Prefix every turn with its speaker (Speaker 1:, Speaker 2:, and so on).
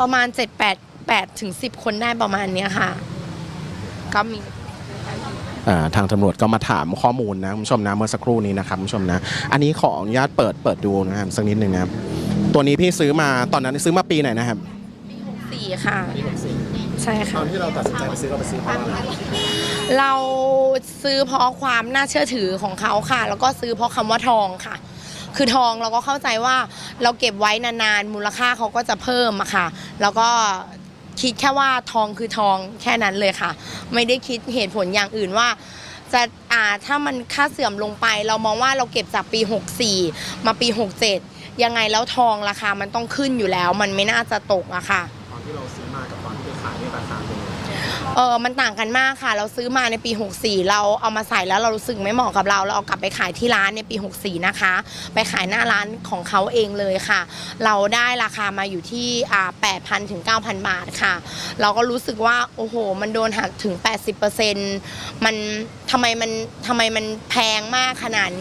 Speaker 1: ประมาณ 7 8 8ถึง10 คนได้ประมาณเนี้ยค่ะ ก็มี
Speaker 2: อ่าทางตำรวจก็มาถามข้อมูลนะคุณผู้ชมนะเมื่อสักครู่นี้นะครับคุณผู้ชมนะ อันนี้ขออนุญาตเปิดเปิดดูนะครับสักนิดหนึ่งนะครับตัวนี้พี่ซื้อมาตอนนั้นซื้อมาปีไหนนะครับ
Speaker 1: สี่ค่ะ ใช่
Speaker 2: ต
Speaker 1: ค่ะ
Speaker 2: อนที่เราตัดสินใจไปซื้อเราไปซื้อเพราะอะไร
Speaker 1: เราซื้อเพราะความน่าเชื่อถือของเขาค่ะ แล้วก็ซื้อเพราะคำว่าทองค่ะ คือทองเราก็เข้าใจว่าเราเก็บไว้นานๆมูลค่าเขาก็จะเพิ่มอะค่ะ แล้วก็คิดแค่ว่าทองคือทองแค่นั้นเลยค่ะ ไม่ได้คิดเหตุผลอย่างอื่นว่าจะอ่าถ้ามันค่าเสื่อมลงไป เรามองว่าเราเก็บจากปี 64 มาปี 67 ยังไงแล้วทองราคามันต้องขึ้นอยู่แล้ว มันไม่น่าจะตกอะค่ะ
Speaker 2: ตอนที่เราซื้อมากับตอนที่ไปขายเนี่ยราคาเป็นยังไง
Speaker 1: เออมันต่างกันมากค่ะ เราซื้อมาในปี 64 เราเอามาใส่แล้วเรารู้สึกไม่เหมาะกับเรา เราเอากลับไปขายที่ร้านในปี 64 นะคะ ไปขายหน้าร้านของเขาเองเลยค่ะ เราได้ราคามาอยู่ที่อ่า8,000 ถึง 9,000 บาทค่ะ เราก็รู้สึกว่า โอ้โห มันโดนหักถึง 80%มันทำไมมันทำไมมันแพงมากขนาดนี้